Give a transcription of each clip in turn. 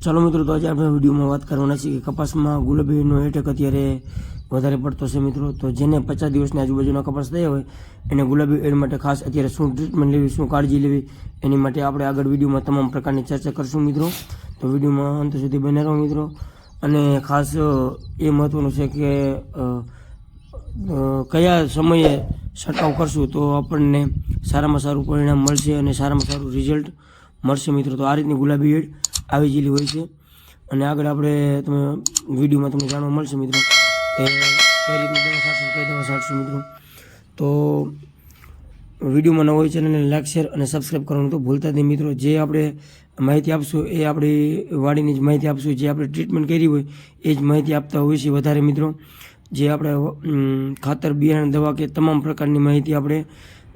ચાલો મિત્રો, તો આજે આપણે વિડીયોમાં વાત કરવાના છીએ કે કપાસમાં ગુલાબીનો એટેક અત્યારે વધારે પડતો છે મિત્રો. તો જેને પચાસ દિવસની આજુબાજુના કપાસ થયા હોય, એને ગુલાબી એડ માટે ખાસ અત્યારે શું ટ્રીટમેન્ટ લેવી, શું કાળજી લેવી, એની માટે આપણે આગળ વિડીયોમાં તમામ પ્રકારની ચર્ચા કરશું મિત્રો. તો વિડીયોમાં અંત સુધી બને રહો મિત્રો. અને ખાસ એ મહત્વનું છે કે કયા સમયે છંટકાવ કરશું તો આપણને સારામાં સારું પરિણામ મળશે અને સારામાં સારું રિઝલ્ટ મળશે મિત્રો. તો આ રીતની ગુલાબી એડ આવી જેલી હોય છે. અને આગળ આપણે તમે વિડીયોમાં તમને જાણવા મળશે મિત્રો કે કઈ રીતની દવા છાંટશું કઈ દવા છાંટશું મિત્રો. તો વિડીયોમાં ન હોય ચેનલને લાઈક શેર અને સબસ્ક્રાઈબ કરવાનું તો ભૂલતા નહીં મિત્રો. જે આપણે માહિતી આપશું એ આપણી વાડીની જ માહિતી આપશું. જે આપણે ટ્રીટમેન્ટ કરી હોય એ જ માહિતી આપતા હોઈએ છીએ વધારે મિત્રો. જે આપણે ખાતર બિયારણ દવા કે તમામ પ્રકારની માહિતી આપણે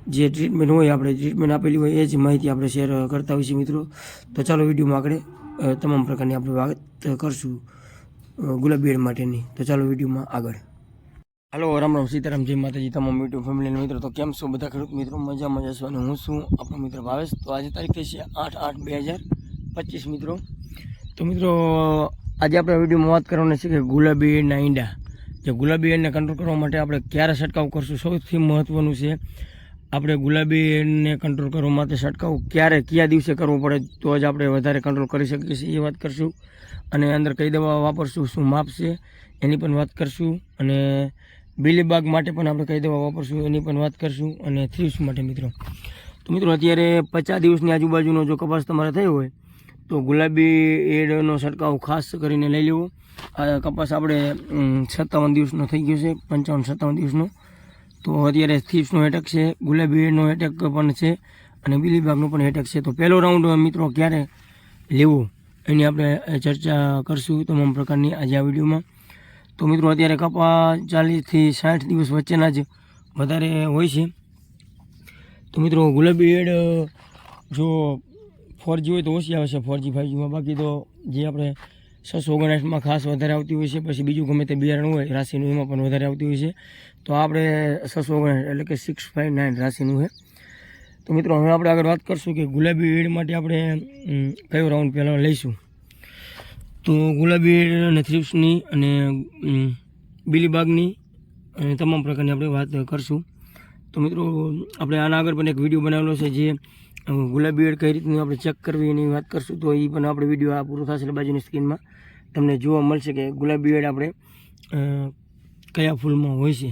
જે ટ્રીટમેન્ટ હોય આપણે ટ્રીટમેન્ટ આપેલી હોય એ જ માહિતી આપણે શેર કરતા હોઈએ છીએ મિત્રો. તો ચાલો વિડીયોમાં અ, તમામ પ્રકારની આપણે વાત કરશું ગુલાબ બેડ માટેની. તો ચાલો વિડીયોમાં આગળ. હલો, રામ રામ, સીતારામ, જય માતાજી, તમામ યુટ્યુબ ફેમિલીના મિત્રો. તો કેમ છો બધા ખેડૂત મિત્રો? મજા મજા છો અને હું છું આપણો મિત્ર ભાવેશ. તો આજે તારીખ થઈ છે આઠ આઠ બે હજાર પચીસ મિત્રો. તો મિત્રો, આજે આપણે વિડીયોમાં વાત કરવાની છે કે ગુલાબી એડના ઈંડા. જે ગુલાબી એડને કંટ્રોલ કરવા માટે આપણે ક્યારે છંટકાવ કરશું? સૌથી મહત્ત્વનું છે આપણે ગુલાબી એડને કંટ્રોલ કરવા માટે છંટકાવ ક્યારે, કયા દિવસે કરવો પડે તો જ આપણે વધારે કંટ્રોલ કરી શકીએ છીએ, એ વાત કરશું. અને અંદર કઈ દવા વાપરશું, શું માપ છે, એની પણ વાત કરશું. અને બીલીબાગ માટે પણ આપણે કઈ દવા વાપરશું, એની પણ વાત કરશું. અને થ્રીપ્સ માટે મિત્રો. તો મિત્રો, અત્યારે પચાસ દિવસની આજુબાજુનો જો કપાસ તમારે થયો હોય, તો ગુલાબી એડનો છંટકાવ ખાસ કરીને લઈ લેવો. આ કપાસ આપણે સત્તાવન દિવસનો થઈ ગયો છે, પંચાવન, સત્તાવન દિવસનો. તો અત્યારે થીપ્સનો એટેક છે ગુલાબી એડનો એટેક પણ છે અને બીલીબાગનો પણ એટેક છે. તો પહેલો રાઉન્ડ મિત્રો, ક્યારે લેવો એની આપણે ચર્ચા કરશું તમામ પ્રકારની આજે આ વિડીયોમાં. તો મિત્રો, અત્યારે કપા ચાલીસથી સાઠ દિવસ વચ્ચેના જ વધારે હોય છે. તો મિત્રો, ગુલાબી એડ, જો ફોરજી હોય તો ઓછી આવે છે ફોરજી ફાઇવજીમાં બાકી તો જે આપણે છસો ઓગણસાઠમાં ખાસ વધારે આવતી હોય છે. પછી બીજું ગમે તે બિયારણ હોય, રાશિનું એમાં પણ વધારે આવતી હોય છે. તો આપણે છસો ઓગણસાઠ એટલે કે સિક્સ ફાઇવ નાઇન રાશિનું છે. તો મિત્રો, હવે આપણે આગળ વાત કરશું કે ગુલાબી એડ માટે આપણે કયો રાઉન્ડ પહેલાં લઈશું? તો ગુલાબી એડ અને થ્રિપ્સની અને બીલીબાગની અને તમામ પ્રકારની આપણે વાત કરશું. તો મિત્રો, આપણે આના આગળ પણ એક વીડિયો બનાવેલો છે જે ગુલાબી એડ કઈ રીતનું આપણે ચેક કરવી એની વાત કરશું તો એ પણ આપણે વીડિયો આ પૂરો થશે બાજુની સ્ક્રીનમાં તમને જોવા મળશે કે ગુલાબી એડ આપણે કયા ફૂલમાં હોય છે.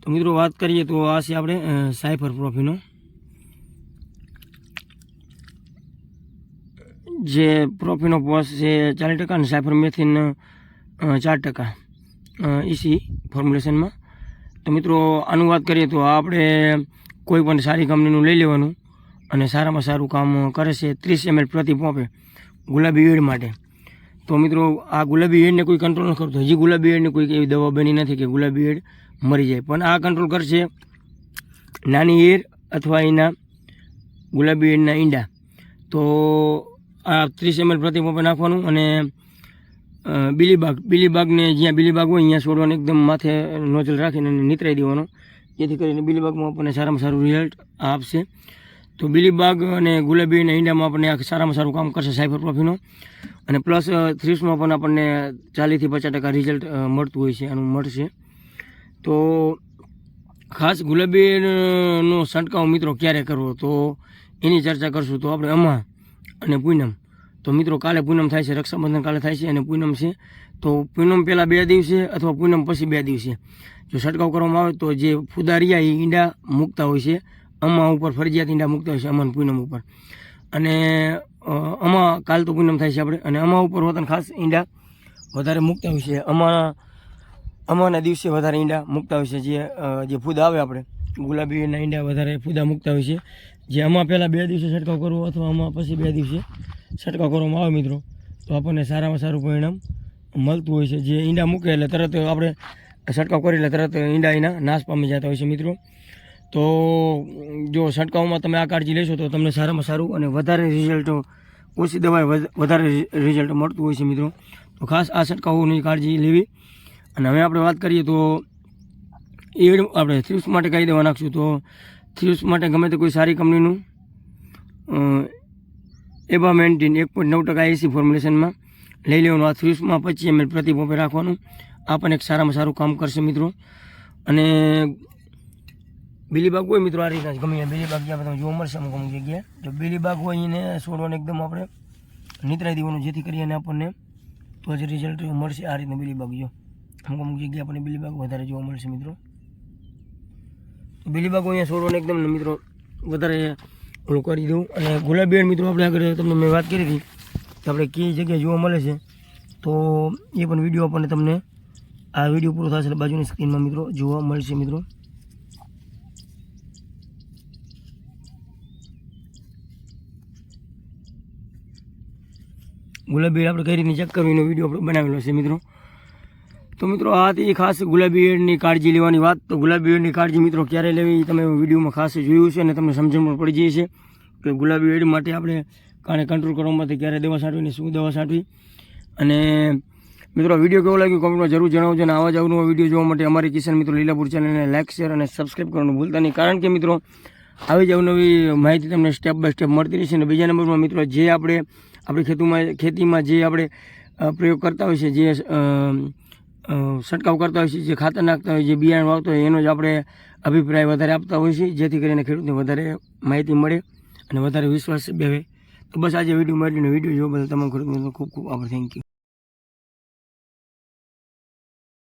તો મિત્રો વાત કરીએ તો આ છે આપણે સાયફર પ્રોફીનો જે પ્રોફીનો પોસ છે ચાલીસ ટકા અને સાયફર મેથિન ચાર ટકા. ઇસી ફોર્મ્યુલેશનમાં તો મિત્રો આનું વાત કરીએ તો આપણે કોઈ પણ સારી કંપનીનું લઈ લેવાનું. અને સારામાં સારું કામ કરે છે, ત્રીસ એમએલ પ્રતિ પંપે ગુલાબી એડ માટે. તો મિત્રો, આ ગુલાબી એડને કોઈ કંટ્રોલ ન કરતો. હજી ગુલાબી એડની કોઈ એવી દવા બની નથી કે ગુલાબી એડ મરી જાય. પણ આ કંટ્રોલ કરશે નાની એર અથવા એના ગુલાબી એડના ઈંડા. તો આ ત્રીસ એમએલ પ્રતિ પંપે નાખવાનું અને બીલીબાગ બીલીબાગને જ્યાં બીલીબાગ હોય અહીંયા છોડવાનું એકદમ માથે નોઝલ રાખીને નીતરાઈ દેવાનો. જેથી કરીને બીલીબાગમાં આપણને સારામાં સારું રિઝલ્ટ આપશે. તો બીલીબાગ અને ગુલાબી અને ઈંડામાં આપણને સારામાં સારું કામ કરશે સાયફર પ્રોફીનું અને પ્લસ થ્રીસમાં પણ આપણને ચાલીસથી પચાસ ટકા રિઝલ્ટ મળતું હોય છે, આનું મળશે. તો ખાસ ગુલાબીનો છંટકાવ મિત્રો ક્યારે કરવો? તો એની ચર્ચા કરશું. તો આપણે અમા અને પૂનમ. તો મિત્રો કાલે પૂનમ થાય છે, રક્ષાબંધન કાલે થાય છે અને પૂનમ છે. તો પૂનમ પહેલાં બે દિવસે અથવા પૂનમ પછી બે દિવસે. જો છંટકાવ કરવામાં આવે તો જે ફુદારિયા એ ઈંડા મૂકતા હોય છે અમા ઉપર ફરજિયાત ઈંડા મૂકતા હોય છે અમાન પૂનમ ઉપર. અને અમા કાલ તો પૂનમ થાય છે આપણે. અને અમા ઉપર હોતા ખાસ ઈંડા વધારે મૂકતા હોય છે. અમા અમાના દિવસે વધારે ઈંડા મૂકતા હોય છે, જે જે ફૂદા આવે આપણે. ગુલાબીના ઈંડા વધારે ફૂદા મૂકતા હોય છે. જે આમાં પહેલાં બે દિવસે છંટકાવ કરવો અથવા આમાં પછી બે દિવસે છંટકાવ કરવામાં આવે મિત્રો, તો આપણને સારામાં સારું પરિણામ મળતું હોય છે. જે ઈંડા મૂકે એટલે તરત આપણે છંટકાવ કરી એટલે તરત ઈંડા એના નાશ પામી જતા હોય છે મિત્રો. તો, જો છંટકાવમાં તમે આ કાળજી લેશો તો તમને સારામાં સારું અને વધારે રિઝલ્ટ, ઓછી દવાએ વધ- વધારે રિઝલ્ટ મળતું હોય છે મિત્રો. તો ખાસ આ છંટકાવોની કાળજી લેવી. અને હવે આપણે વાત કરીએ તો, એડ, આપણે થ્રીપ્સ માટે કઈ દવા નાખશું? તો થ્રીપ્સ માટે ગમે તે કોઈ સારી કંપનીનું એબામેન્ટીન એક પોઈન્ટ નવ ટકા એસી ફોર્મ્યુલેશનમાં લઈ લેવાનું. આ થ્રીપ્સમાં પચીસ એમએલ પ્રતિ પોપે રાખવાનું. આ પણ એક સારામાં સારું કામ કરશે મિત્રો. અને બીલીબાગ હોય મિત્રો, આ રીતના ગમે બીલીબાગ જ્યાં તમે જોવા મળશે અમુક અમુક જગ્યાએ. જો બીલીબાગ હોય એને છોડવાને એકદમ આપણે નિતરાઈ દેવાનું, જેથી કરીને આપણને તો જ રિઝલ્ટ મળશે આ રીતનું બીલીબાગ, જો. અમુક અમુક જગ્યાએ આપણને બીલીબાગ વધારે જોવા મળશે મિત્રો. બીલીબાગ અહીંયા છોડવાને એકદમ મિત્રો, વધારે ઓલું કરી દઉં. અને ગુલાબી મિત્રો, આપણે આગળ તમને મેં વાત કરી હતી કે આપણે કઈ જગ્યાએ જોવા મળે છે. તો એ પણ વીડિયો આપણને તમને આ વીડિયો પૂરો થશે બાજુની સ્ક્રીનમાં મિત્રો જોવા મળશે મિત્રો. ગુલાબી આપણે કઈ રીતની ચેક કરવી એનો વીડિયો આપણે બનાવેલો છે મિત્રો. તો મિત્રો, આ હતી ખાસ ગુલાબી એડની કાળજી લેવાની વાત. તો ગુલાબી એડની કાળજી મિત્રો ક્યારે લેવી તમે વિડીયોમાં ખાસ જોયું છે અને તમને સમજણ પણ પડી જાય છે કે ગુલાબી એડ માટે આપણે કારણે કંટ્રોલ કરવા માટે ક્યારે દવા છાંટવી અને શું દવા છાંટવી. અને મિત્રો વીડિયો કેવો લાગ્યો કોમેન્ટમાં જરૂર જણાવજો અને આવા જ અવનવો વીડિયો જોવા માટે અમારી કિશન મિત્રો લીલાપુર ચેનલને લાઇક શેર અને સબસ્ક્રાઈબ કરવાનું ભૂલતા નહીં. કારણ કે મિત્રો, આવી જ અવનવી માહિતી તમને સ્ટેપ બાય સ્ટેપ મળતી રહેશે અને બીજા નંબરમાં મિત્રો, જે આપણે આપણી ખેતુમાં ખેતીમાં જે આપણે પ્રયોગ કરતા હોય છે, જે છંટકાવ કરતા હોય છે, જે ખાતર નાખતા હોય, જે બિયારણ વાવતા હોય, એનો જ આપણે અભિપ્રાય વધારે આપતા હોય છે, જેથી કરીને ખેડૂતને વધારે માહિતી મળે અને વધારે વિશ્વાસ બેવે તો બસ આજે વીડિયો મળીને વીડિયો જોવા બદલ તમામ ખેડૂતોનો ખૂબ ખૂબ આભાર. Thank you